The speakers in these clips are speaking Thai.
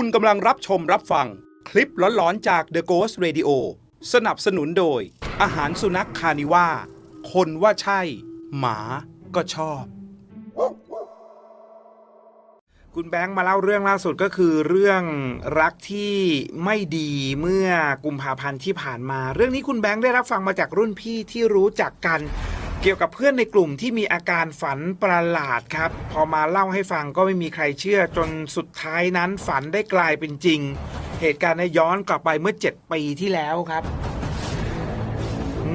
คุณกำลังรับชมรับฟัง คลิปหลอนๆจาก The Ghost Radio สนับสนุนโดย อาหารสุนัขคานิว่า คนว่าใช่ หมาก็ชอบ คุณแบงค์มาเล่าเรื่องล่าสุดก็คือเรื่องรักที่ไม่ดีเมื่อกุมภาพันธ์ที่ผ่านมา เรื่องนี้คุณแบงค์ได้รับฟังมาจากรุ่นพี่ที่รู้จักกัน เกี่ยวกับเพื่อนในกลุ่มที่มีอาการฝันประหลาดครับ พอมาเล่าให้ฟังก็ไม่มีใครเชื่อจนสุดท้ายนั้นฝันได้กลายเป็นจริง เหตุการณ์เนยย้อนกลับไปเมื่อ 7 ปีที่แล้วครับ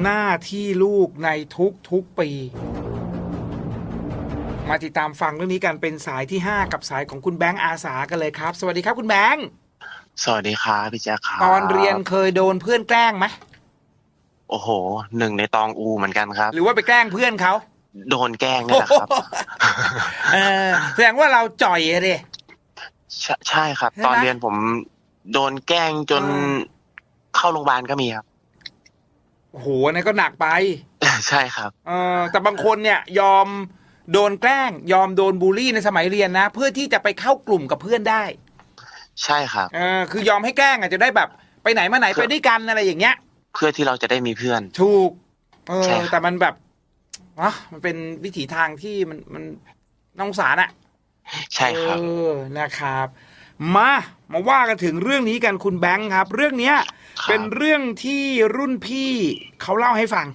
หน้าที่ลูกในทุกทุกๆปี มาติดตามฟังเรื่องนี้กันเป็นสายที่ 5 กับสายของคุณแบงค์อาสากันเลยครับ สวัสดีครับคุณแบงค์สวัสดีครับพี่แจ๊คครับตอนเรียนเคยโดนเพื่อนแกล้งไหม โอ้โหหนึ่งในตองอูเหมือนกันครับ หรือว่าไปแกล้งเพื่อนเขาโดนแกล้งนี่แหละครับเออแสดงว่าเราจ่อยอะดิใช่ใช่ครับใช่ไหมตอนเรียนผมโดนแกล้งจนอืมเข้าโรงพยาบาลก็มีครับโอ้โหอันนั้นก็หนักไป ใช่ครับ เออแต่บางคนเนี่ย ยอมโดนแกล้ง ยอมโดนบูลลี่ในสมัยเรียนนะ เพื่อที่จะไปเข้ากลุ่มกับเพื่อนได้ ใช่ครับเออคือยอมให้แกล้งอาจจะได้แบบ ไปไหนมาไหนไปด้วยกันอะไรอย่างเงี้ย เพื่อที่เราจะได้มีเพื่อน ถูก เอใช่อครับ แต่มันแบบอะมันเป็นวิถีทางที่มันมันน้องสารอะ ใช่ครับ เออ นะครับ มา มาว่ากันถึงเรื่องนี้กันคุณแบงค์ครับ เรื่องเนี้ยครับ เป็นเรื่องที่รุ่นพี่เขาเล่าให้ฟัง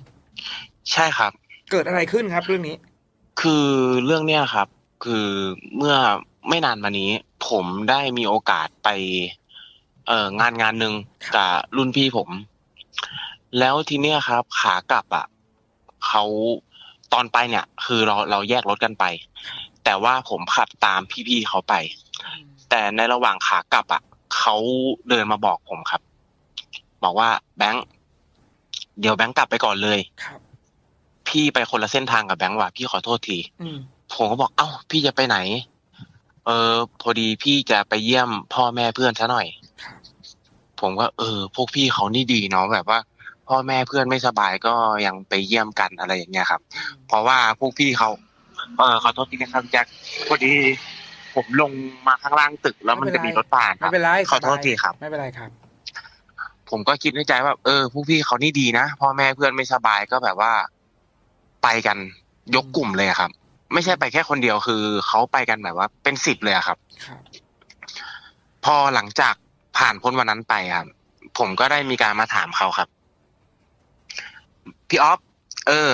ใช่ครับ เกิดอะไรขึ้นครับ เรื่องนี้ คือเรื่องเนี้ยครับ คือเมื่อไม่นานมานี้ ผมได้มีโอกาสไป เอ่องานงานหนึ่งกับรุ่นพี่ผม แล้วทีเนี้ยครับ ขากลับอะเขาตอนไปเนี่ย คือเราเราแยกรถกันไป แต่ว่าผมขับตามพี่ๆเขาไป แต่ในระหว่างขากลับอะเขาเดินมาบอกผมครับ บอกว่าแบงค์เดี๋ยวแบงค์กลับไปก่อนเลยครับพี่ไปคนละเส้นทางกับแบงค์ว่ะพี่ขอโทษทีอืมผมก็บอกเอ้า พี่จะไปไหน เออ พอดีพี่จะไปเยี่ยมพ่อแม่เพื่อนซะหน่อยครับ ผมก็เออ พวกพี่เขานี่ดีเนาะแบบว่า พ่อแม่เพื่อนไม่สบายก็ยังไปเยี่ยมกันอะไรอย่างเงี้ยครับ เพราะว่าพวกพี่เขาเออขอโทษทีนะครับแจ็คพอดี ผมลงมาข้างล่างตึกแล้วมันจะมีรถผ่านคไม่รับเป็นไรขอโทษทีครับ ไม่เป็นไรครับ ผมก็คิดในใจว่า เออ พวกพี่เขานี่ดีนะพ่อแม่เพื่อนไม่สบายก็แบบว่า ไปกันยกกลุ่มเลยอะครับ ไม่ใช่ไปแค่คนเดียวคือเขาไปกันแบบว่า เป็นสิบเลยอะครับครับพอหลังจาก ผ่านพ้นวันนั้นไปครับผมก็ได้มีการมาถามเขาครับ พี่ออฟเออ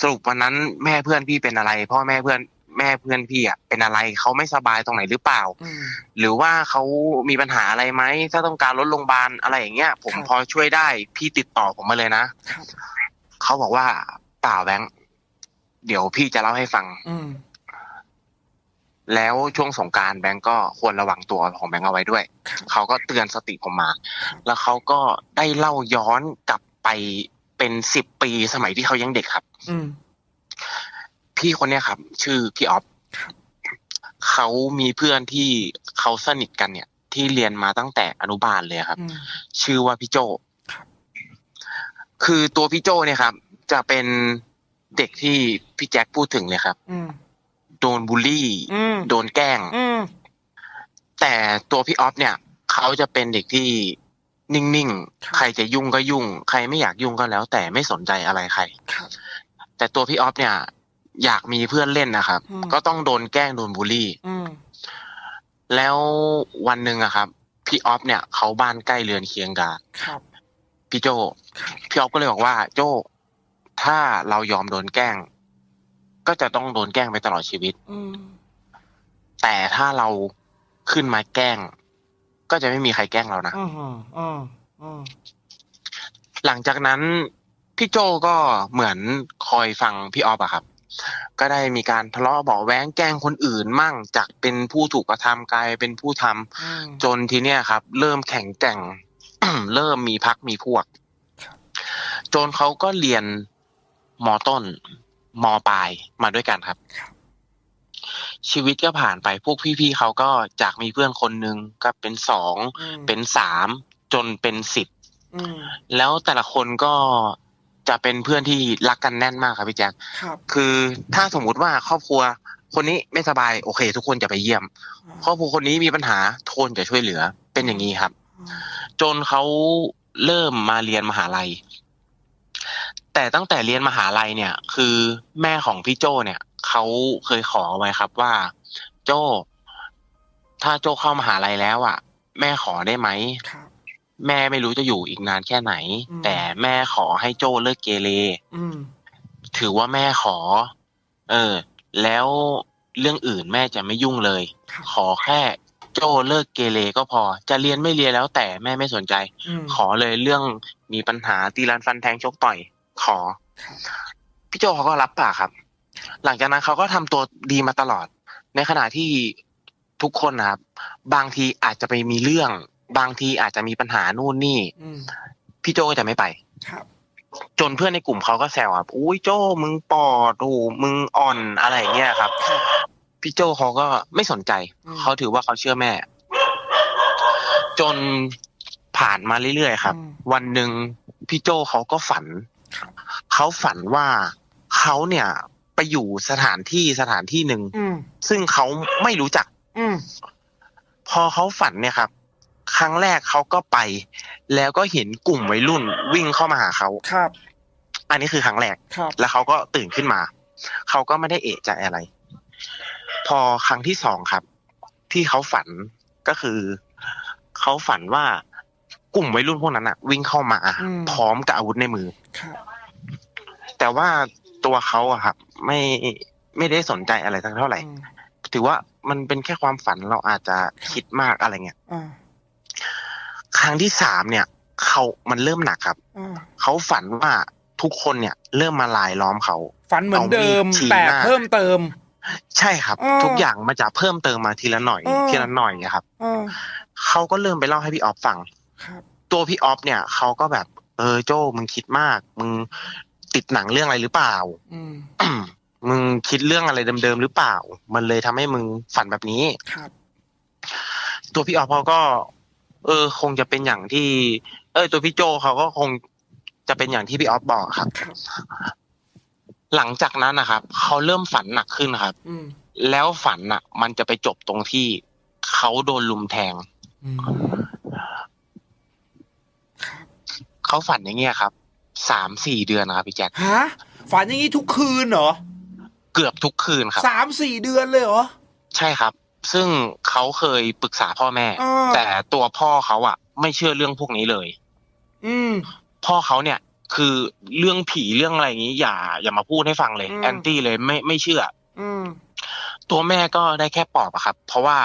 สรุปวันนั้นแม่เพื่อนพี่เป็นอะไร พ่อแม่เพื่อนแม่เพื่อนพี่อะเป็นอะไรเขาไม่สบายตรงไหนหรือเปล่าอืมหรือว่าเขามีปัญหาอะไรไหมถ้าต้องการรถโรงพยาบาลอะไรอย่างเงี้ย ผมครับพอช่วยได้พี่ติดต่อผมมาเลยนะครับเขาบอกว่าเปล่าแบงค์เดี๋ยวพี่จะเล่าให้ฟังอืม แล้วช่วงสงกรารแบงก์ก็ควรระวังตัวของแบงก์เอาไว้ด้วยครับเขาก็เตือนสติผมมาครับแล้วเขาก็ได้เล่าย้อนกลับไปเป็นสิบปีสมัยที่เขายังเด็กครับอืมพี่คนเนี้ยครับ ชื่อพี่ออฟครับเขามีเพื่อนที่เขาสนิทกันเนี่ย ที่เรียนมาตั้งแต่อนุบาลเลยครับอืมชื่อว่าพี่โจครับคือตัวพี่โจเนี่ยครับ จะเป็นเด็กที่พี่แจ็คพูดถึงเลยครับอืม โดนบูลลี่อืมโดนแกล้งอืมแต่ตัวพี่ออฟเนี่ย เขาจะเป็นเด็กที่นิ่งครับๆใครจะยุ่งก็ยุ่ง ใครไม่อยากยุ่งก็แล้ว แต่ไม่สนใจอะไรใครครับแต่ตัวพี่ออฟเนี่ย อยากมีเพื่อนเล่นนะครับอืมก็ต้องโดนแกล้งโดนบูลลี่อืมแล้ววันหนึ่งอะครับ พี่ออฟเนี่ยเขาบ้านใกล้เรือนเคียงกับครับพี่โจครับพี่ออฟก็เลยบอกว่า โจถ้าเรายอมโดนแกล้ง ก็จะต้องโดนแกล้งไปตลอดชีวิตอืมแต่ถ้าเราขึ้นมาแกล้ง ก็จะไม่มีใครแกล้งเรานะอืมอืมอืมหลังจากนั้นพี่โจก็เหมือนคอยฟังพี่ออฟอะครับ ก็ได้มีการทะเลาะเบาะแว้งแกล้งคนอื่นมั่งจากเป็นผู้ถูกกระทำกลายเป็นผู้ทำอืมจนทีเนี้ยครับ เริ่มแข็งแกร่งเริ่มมีพักมีพวกครับจนเขาก็เรียนมอต้น มปลายมาด้วยกันครับครับ ชีวิตก็ผ่านไปพวกพี่ๆเขาก็จากมีเพื่อนคนหนึ่งก็เป็นสองอืมเป็นสามจนเป็นสิบอืมแล้วแต่ละคนก็จะเป็นเพื่อนที่รักกันแน่นมากครับพี่แจ๊คครับคือถ้าสมมุติว่าครอบครัวคนนี้ไม่สบายโอเค ทุกคนจะไปเยี่ยม ครอบครัวคนนี้มีปัญหาทุกคนจะช่วยเหลือเป็นอย่างนี้ครับ จนเขาเริ่มมาเรียนมหาลัย แต่ตั้งแต่เรียนมหาลัยเนี่ย คือแม่ของพี่โจเนี่ยเขาเคยขอไว้ครับว่า โจถ้าโจเข้ามหาลัยแล้วอะ แม่ขอได้ไหมครับแม่ไม่รู้จะอยู่อีกนานแค่ไหนอืมแต่แม่ขอให้โจเลิกเกเรอืมถือว่าแม่ขอ เออ แล้วเรื่องอื่นแม่จะไม่ยุ่งเลยครับขอแค่โจเลิกเกเรก็พอ จะเรียนไม่เรียนแล้วแต่แม่ไม่สนใจอืมขอเลยเรื่องมีปัญหาตีรันฟันแทงชกต่อย ขอครับพี่โจเขาก็รับปากครับ หลังจากนั้นเขาก็ทำตัวดีมาตลอด ในขณะที่ทุกคนนะครับ บางทีอาจจะไปมีเรื่อง บางทีอาจจะมีปัญหานู่นนี่อืมพี่โจก็จะไม่ไปครับจนเพื่อนในกลุ่มเขาก็แซวครับอุ้ยโจมึงปอดโอ้มึงอ่อนอะไรอย่างเงี้ยครับครับ พี่โจเขาก็ไม่สนใจอืมเขาถือว่าเขาเชื่อแม่ จนผ่านมาเรื่อยๆครับอืมวันหนึ่งพี่โจเขาก็ฝันครับ เขาฝันว่าเขาเนี่ยไปอยู่สถานที่สถานที่หนึ่งอืมซึ่งเขาไม่รู้จักอืมพอเขาฝันเนี่ยครับ ครั้งแรกเขาก็ไป แล้วก็เห็นกลุ่มวัยรุ่นวิ่งเข้ามาหาเขาครับ อันนี้คือครั้งแรกครับแล้วเขาก็ตื่นขึ้นมา เขาก็ไม่ได้เอะใจอะไร พอครั้งที่สองครับ ที่เขาฝันก็คือเขาฝันว่ากลุ่มวัยรุ่นพวกนั้นอะวิ่งเข้ามาอืมพร้อมกับอาวุธในมือครับ แต่ว่าตัวเขาอะครับไม่ไม่ได้สนใจอะไรทั้งเท่าไหร่อืมถือว่ามันเป็นแค่ความฝันเราอาจจะคิดมากอะไรเงี้ยอ่าครั้งที่สามเนี่ยเขามันเริ่มหนักครับอ่าเขาฝันว่าทุกคนเนี่ย เริ่มมาลายล้อมเขาฝันเหมือนเดิมเอามีดชี้แต่หน้าเพิ่มเติม ใช่ครับอ่าทุกอย่างมันจะเพิ่มเติมมาทีละหน่อยอ่าทีละหน่อยอะครับอ่าเขาก็เริ่มไปเล่าให้พี่ออฟฟังครับตัวพี่ออฟเนี่ยเขาก็แบบ เออโจ้มึงคิดมาก มึง ติดหนังเรื่องอะไรหรือเปล่า อืมมึงคิดเรื่องอะไรเดิมๆหรือเปล่า มันเลยทำให้มึงฝันแบบนี้ครับ ตัวพี่ออฟเขาก็ เออ คงจะเป็นอย่างที่ เออ ตัวพี่โจเขาก็คงจะเป็นอย่างที่พี่ออฟบอกครับครับหลังจากนั้นนะครับเขาเริ่มฝันหนักขึ้นครับอืมแล้วฝันอะมันจะไปจบตรงที่เขาโดนลุมแทงอืมครับเขาฝันอย่างเงี้ยครับ สามสี่เดือนนะครับพี่แจ็คฮะฝันอย่างนี้ทุกคืนเหรอเกือบทุกคืนครับสามสี่เดือนเลยเหรอใช่ครับ ซึ่งเขาเคยปรึกษาพ่อแม่อ่าแต่ตัวพ่อเขาอะ ไม่เชื่อเรื่องพวกนี้เลย อืม พ่อเขาเนี่ย คือเรื่องผีเรื่องอะไรอย่างนี้ อย่า อย่ามาพูดให้ฟังเลยอืมแอนตี้เลยไม่ไม่เชื่อ อืมตัวแม่ก็ได้แค่ปลอบอะครับ เพราะว่า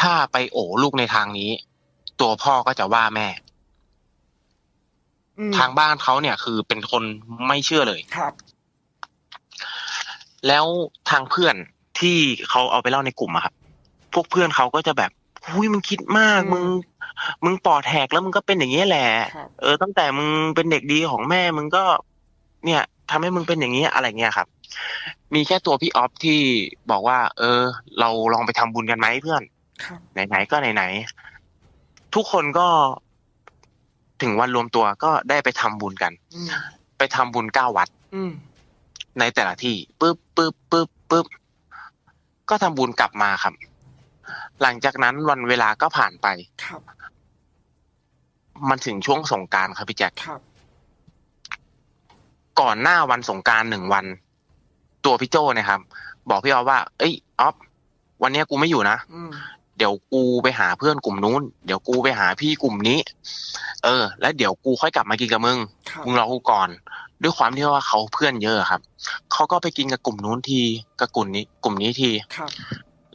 ถ้าไปโอ้ลูกในทางนี้ ตัวพ่อก็จะว่าแม่อืม ทางบ้านเขาเนี่ยคือเป็นคนไม่เชื่อเลยครับ แล้วทางเพื่อนที่เขาเอาไปเล่าในกลุ่มอะครับพวกเพื่อนเขาก็จะแบบหุยมึงคิดมากอืมมึง มึงปอดแหกแล้วมึงก็เป็นอย่างนี้ยแหละครับเออ ตั้งแต่มึงเป็นเด็กดีของแม่มึงก็ เนี่ยทำให้มึงเป็นอย่างนี้ยอะไรเงี้ยครับ มีแค่ตัวพี่ออฟที่บอกว่า เออ เราลองไปทำบุญกันไหมเพื่อนครับไหนๆก็ไหนๆทุกคนก็ ถึงวันรวมตัวก็ได้ไปทำบุญกันอืมไปทำบุญเก้าวัดอืมในแต่ละที่ปึ๊บปึ๊บปึ๊บปึ๊บก็ทำบุญกลับมาครับ หลังจากนั้นวันเวลาก็ผ่านไปครับ มันถึงช่วงสงกรารครับพี่แจ็คครับก่อนหน้าวันสงกรารหนึ่งวัน ตัวพี่โจเนี่ยครับ บอกพี่ออฟว่า เอ้ยออฟวันเนี้ยกูไม่อยู่นะอืม เดี๋ยวกูไปหาเพื่อนกลุ่มนู้น เดี๋ยวกูไปหาพี่กลุ่มนี้ เออ แล้วเดี๋ยวกูค่อยกลับมากินกับมึงครับมึงรอกูก่อน ด้วยความที่ว่าเขาเพื่อนเยอะครับ เขาก็ไปกินกับกลุ่มนู้นที กับกลุ่มนี้ กลุ่มนี้ทีครับ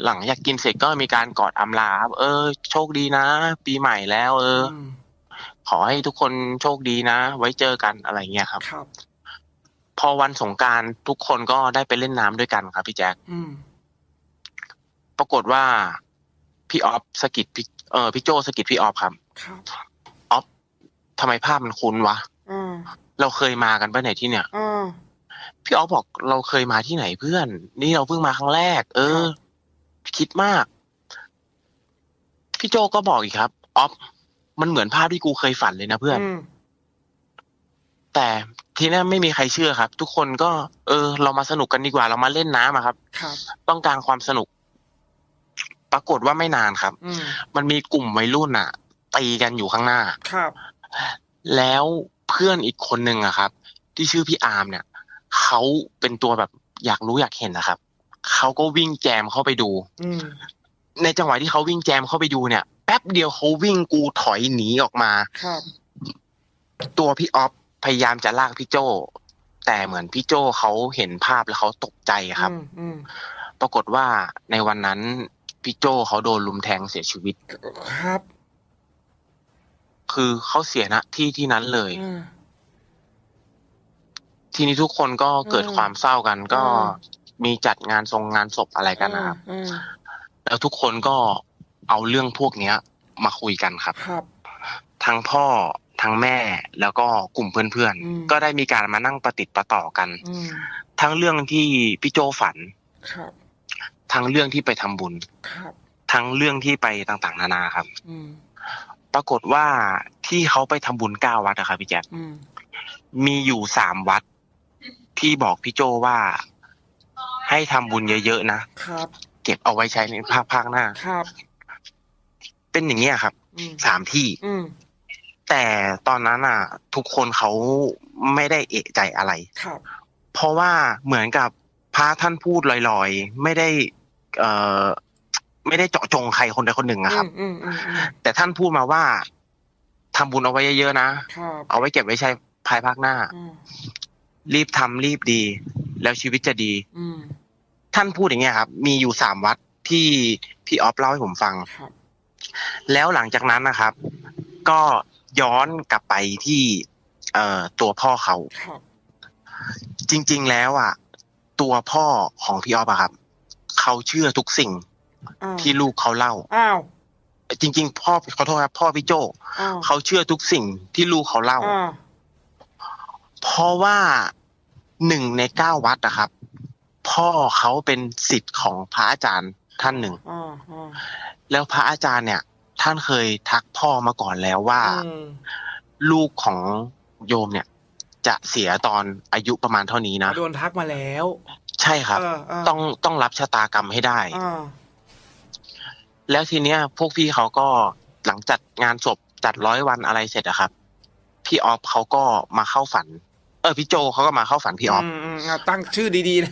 หลังจากกินเสร็จก็มีการกอดอำลาครับเออ โชคดีนะ ปีใหม่แล้ว เอออืมขอให้ทุกคนโชคดีนะ ไว้เจอกันอะไรเงี้ยครับครับพอวันสงกรารทุกคนก็ได้ไปเล่นน้ำด้วยกันครับพี่แจ๊คอืมปรากฏว่า พี่ออฟสะกิดพี่เออพี่โจสะกิดพี่ออฟครับครับออฟทำไมภาพมันคุ้นวะอ่าเราเคยมากันไปไหนที่เนี่ยอ่าพี่ออฟบอกเราเคยมาที่ไหนเพื่อน นี่เราเพิ่งมาครั้งแรก เออ คิดมาก พี่โจก็บอกอีกครับออฟมันเหมือนภาพที่กูเคยฝันเลยนะเพื่อนอืมแต่ทีนี้ไม่มีใครเชื่อครับ ทุกคนก็ เออ เรามาสนุกกันดีกว่าเรามาเล่นน้ำอะครับครับต้องการความสนุก ปรากฏว่าไม่นานครับอืมมันมีกลุ่มวัยรุ่นอะตีกันอยู่ข้างหน้าครับ แล้วเพื่อนอีกคนหนึ่งอะครับ ที่ชื่อพี่อาร์มเนี่ยเขาเป็นตัวแบบอยากรู้อยากเห็นนะครับเขาก็วิ่งแจมเข้าไปดูอืมในจังหวะที่เขาวิ่งแจมเข้าไปดูเนี่ย แป๊บเดียวเขาวิ่งกูถอยหนีออกมาครับตัวพี่ออฟพยายามจะลากพี่โจแต่เหมือนพี่โจเขาเห็นภาพแล้วเขาตกใจครับอืมอืมปรากฏว่าในวันนั้น พี่โจเขาโดนลุมแทงเสียชีวิต ครับ คือเขาเสียณที่ที่นั้นเลยอืมทีนี้ทุกคนก็เกิดอืมความเศร้ากัน ก็อืมมีจัดงานทรงงานศพอะไรกันนะครับอืมแล้วทุกคนก็เอาเรื่องพวกเนี้ย มาคุยกันครับ ครับ ทั้งพ่อทั้งแม่แล้วก็กลุ่มเพื่อนอืมๆก็ได้มีการมานั่งประติดประต่อกันอืมทั้งเรื่องที่พี่โจฝัน ครับ ทั้งเรื่องที่ไปทำบุญครับทั้งเรื่องที่ไปต่างๆ นานาครับ อืมปรากฏว่าที่เขาไปทำบุญเก้าวัดอะครับพี่แจ๊คอืมมีอยู่สามวัด ที่บอกพี่โจว่าให้ทำบุญเยอะๆนะครับ เก็บเอาไว้ใช้ในภาคภาคหน้าครับ เป็นอย่างนี้ยครับอืมสามที่ อืมแต่ตอนนั้นอะ ทุกคนเขาไม่ได้เอะใจอะไรครับ เพราะว่าเหมือนกับพระท่านพูดลอยๆ ไม่ได้ เอ่อไม่ได้เจาะจงใครคนใดคนหนึ่งนะครับ อืมอืมอืมแต่ท่านพูดมาว่าทำบุญเอาไว้เยอะๆนะ ครับเอาไว้เก็บไว้ใช้ภายภาคหน้า อืมรีบทำรีบดี แล้วชีวิตจะดี อืมท่านพูดอย่างเงี้ยครับ มีอยู่สามวัดที่พี่ออฟเล่าให้ผมฟัง ครับ แล้วหลังจากนั้นนะครับ ก็ย้อนกลับไปที่ เอ่อตัวพ่อเขา ครับ จริง ๆ แล้วอะ ตัวพ่อของพี่ออฟอะครับ เขาเชื่อทุกสิ่งอ้าวที่ลูกเขาเล่าอ้าวจริง ๆ พ่อขอโทษครับพ่อพี่โจอ้าวเขาเชื่อทุกสิ่งที่ลูกเขาเล่าอ้าวเพราะว่าหนึ่งในเก้าวัดอะครับ พ่อเขาเป็นสิทธิ์ของพระอาจารย์ท่านหนึ่งอ้าวอ้าวแล้วพระอาจารย์เนี่ย ท่านเคยทักพ่อมาก่อนแล้วว่าอืมลูกของโยมเนี่ย จะเสียตอนอายุประมาณเท่านี้นะโดนทักมาแล้ว ใช่ครับเออเออต้องต้องรับชะตากรรมให้ได้อ่าแล้วทีเนี้ย พวกพี่เขาก็หลังจัดงานศพจัดร้อยวันอะไรเสร็จอะครับ พี่ออฟเขาก็มาเข้าฝัน เออพี่โจเขาก็มาเข้าฝันพี่ออฟมมเอาตั้งชื่อดีๆนะ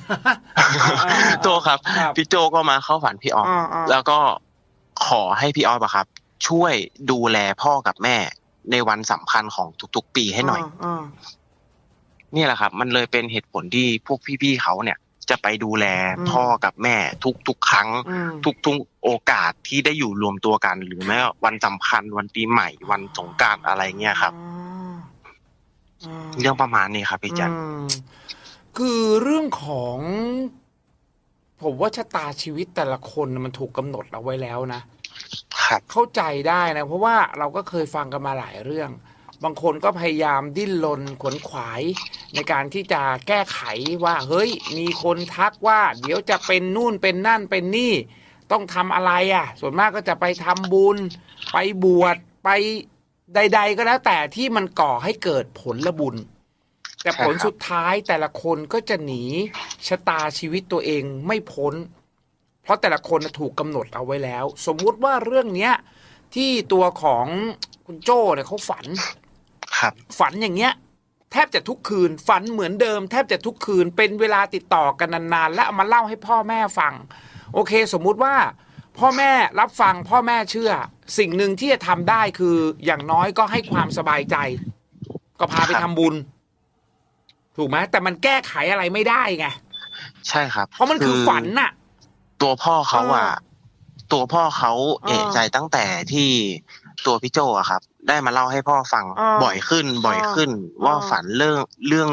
โจครับครับ พี่โจก็มาเข้าฝันพี่ออฟอ่าอ่าแล้วก็ขอให้พี่ออฟอะครับ ช่วยดูแลพ่อกับแม่ในวันสำคัญของทุกๆ ปีให้หน่อยอ่านี่แหละครับ มันเลยเป็นเหตุผลที่พวกพี่ๆเขาเนี่ย จะไปดูแลพ่อกับแม่ทุกๆครั้งอืมทุกๆโอกาสที่ได้อยู่รวมตัวกัน หรือแม้วันสำคัญวันปีใหม่วันสงกรารอะไรเงี้ยครับอ่าเรื่องประมาณนี้ครับพี่แจันอืมคือเรื่องของ ผมว่าชะตาชีวิตแต่ละคนน่ะมันถูกกำหนดเอาไว้แล้วนะครับเข้าใจได้นะ เพราะว่าเราก็เคยฟังกันมาหลายเรื่อง บางคนก็พยายามดิ้นรนขวนขวาย ในการที่จะแก้ไขว่า เฮ้ย มีคนทักว่า เดี๋ยวจะเป็นนู่นเป็นนั่นเป็นนี่ ต้องทำอะไรอะ ส่วนมากก็จะไปทำบุญ ไปบวชไปใด ๆ ก็แล้วแต่ที่มันก่อให้เกิดผลละบุญ แต่ผลสุดท้ายแต่ละคนก็จะหนีชะตาชีวิตตัวเองไม่พ้น เพราะแต่ละคนถูกกำหนดเอาไว้แล้ว สมมุติว่าเรื่องเนี้ยที่ตัวของคุณโจ้เนี่ยเขาฝัน ครับฝันอย่างเงี้ย แทบจะทุกคืน ฝันเหมือนเดิม แทบจะทุกคืน เป็นเวลาติดต่อกันนานๆและเอามาเล่าให้พ่อแม่ฟัง โอเค สมมุติว่า พ่อแม่รับฟังพ่อแม่เชื่อ สิ่งหนึ่งที่จะทำได้คืออย่างน้อยก็ให้ความสบายใจ ก็พาไปทำบุญ ถูกไหมแต่มันแก้ไขอะไรไม่ได้ไงใช่ครับเพราะมันคือฝันน่ะ ตัวพ่อเขาอะอ่าตัวพ่อเขาอ่าเอะใจตั้งแต่ที่ ตัวพี่โจอะครับ ได้มาเล่าให้พ่อฟังอ่าบ่อยขึ้น บ่อยขึ้นอ่าว่าฝันเรื่องเรื่อง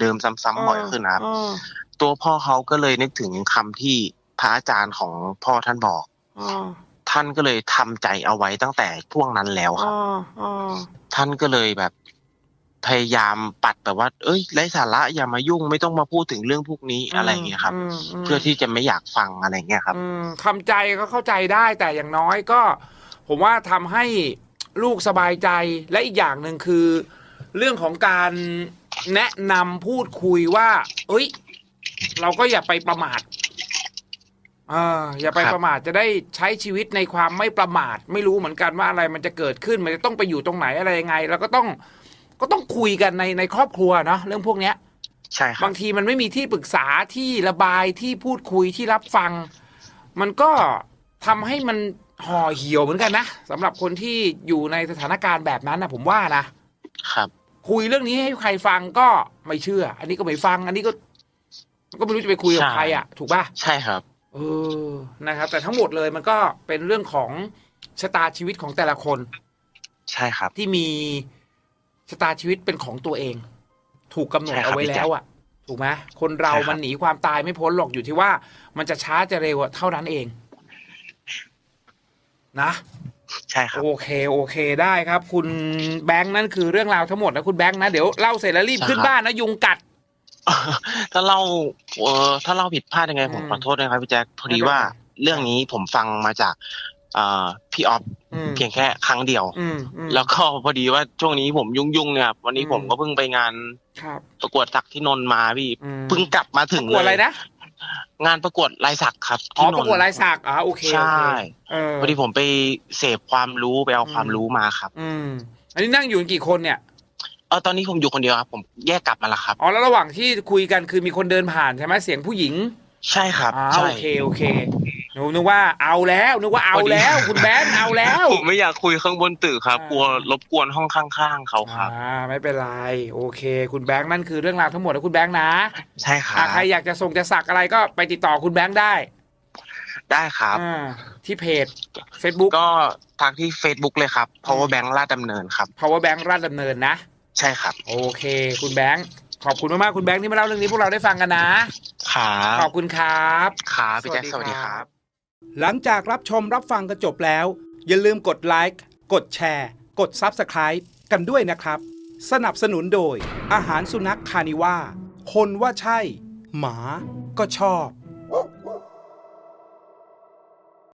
เดิมๆซ้ำๆบ่อยขึ้นนะครับอ่าตัวพ่อเขาก็เลยนึกถึงคำที่พระอาจารย์ของพ่อท่านบอกอ่าท่านก็เลยทำใจเอาไว้ตั้งแต่ช่วงนั้นแล้วครับอ่าอ่าท่านก็เลยแบบพยายามปัดแบบว่า เอ้ยไร้สาระอย่ามายุ่งไม่ต้องมาพูดถึงเรื่องพวกนี้อะไรอย่างเงี้ยครับ มม เพื่อที่จะไม่อยากฟังอะไรอย่างเงี้ยครับ อืมทำใจก็เข้าใจได้แต่อย่างน้อยก็ ผมว่าทำให้ลูกสบายใจและอีกอย่างหนึ่งคือ เรื่องของการแนะนำพูดคุยว่า เอ้ย เราก็อย่าไปประมาทอ่าอย่าไปครับประมาทจะได้ใช้ชีวิตในความไม่ประมาท ไม่รู้เหมือนกันว่าอะไรมันจะเกิดขึ้นมันจะต้องไปอยู่ตรงไหนอะไรยังไง แล้วก็ต้องก็ต้องคุยกันในในครอบครัวเนาะเรื่องพวกเนี้ย ใช่ครับ บางทีมันไม่มีที่ปรึกษาที่ระบายที่พูดคุยที่รับฟัง มันก็ทำให้มัน ห่อเหี่ยวเหมือนกันนะสำหรับคนที่อยู่ในสถานการณ์แบบนั้นนะผมว่านะ ครับ คุยเรื่องนี้ให้ใครฟังก็ไม่เชื่อ อันนี้ก็ไม่ฟัง อันนี้ก็ ก็ไม่รู้จะไปคุยกับใช่ใครอะ ถูกป่ะ ใช่ครับ เออ นะครับ แต่ทั้งหมดเลยมันก็เป็นเรื่องของชะตาชีวิตของแต่ละคนใช่ครับ ที่มีชะตาชีวิตเป็นของตัวเอง ถูกกำหนดใช่ครับเอาไว้พี่แจ๊แล้ควอะ ถูกไหมคนเราใช่ครับ มันหนีความตายไม่พ้นหรอกอยู่ที่ว่า มันจะช้าจะเร็วอะเท่านั้นเอง นะ ใช่ครับ โอเคโอเคได้ครับ คุณแบงค์นั่นคือเรื่องราวทั้งหมดนะคุณแบงค์นะเดี๋ยวเล่าเสร็จแล้วรีบใช่ขึ้นครับบ้านนะยุงกัด ถ้าเล่าเออถ้าเล่าผิดพลาดยังไง ผมอืมขอโทษด้วยครับพี่แจ็คพอดีไม่เป็นไรว่าเรื่องนี้ผมฟังมาจากอ่าพี่ออฟอืมเพียงแค่ครั้งเดียวอืมอืมแล้วก็พอดีว่าช่วงนี้ผมยุ่งๆเนี่ยครับวันนี้อืมผมก็เพิ่งไปงานครับประกวดสักที่นนท์มาพี่อืมเพิ่งกลับมาถึงประกวดอะไรเลยนะ งานประกวดลายสักครับอ๋อที่นนท์ประกวดลายสักอ๋อโอเคใช่โอเคเออพอดีผมไปเสพความรู้ไปเอาอืมความรู้มาครับ อืมอันนี้นั่งอยู่กันกี่คนเนี่ยเออตอนนี้ผมอยู่คนเดียวครับ ผมแยกกลับมาแล้วครับอ๋อแล้วระหว่างที่คุยกันคือมีคนเดินผ่านใช่ไหมเสียงผู้หญิง ใช่ครับอ๋อใช่โอเคโอเคห นูนึกว่าเอาแล้วนึกว่าเอาพอดีแล้ว คุณแบงค์เอาแล้วผมไม่อยากคุยข้างบนตึกครับอ่ากลัวรบกวนห้องข้าง ๆเขาครับอ่าไม่เป็นไรโอเค คุณแบงค์นั่นคือเรื่องราวทั้งหมดนะคุณแบงค์นะ ใช่ครัอ่าบใครอยากจะส่งจะสักอะไรก็ไปติดต่อคุณแบงค์ได้ ได้ครับอ่าที่เพจ Facebook ก็ทางที่ Facebook เลยครับ power bank ลาดดำเนินครับ Power Bank ราชดำเนินนะ ใช่ครับ โอเค คุณแบงค์ขอบคุณมากๆ คุณแบงค์ที่มาเล่าเรื่องนี้พวกเราได้ฟังกันนะ ครับ ขอบคุณครับ ครับ พี่แจ็คสสวัวัสสดีดีคครัรับบ หลังจากรับชมรับฟังกันจบแล้ว อย่าลืมกดไลค์กดแชร์ กด Subscribe กันด้วยนะครับ สนับสนุนโดยอาหารสุนัขคานิว่าคนว่าใช่ หมาก็ชอบ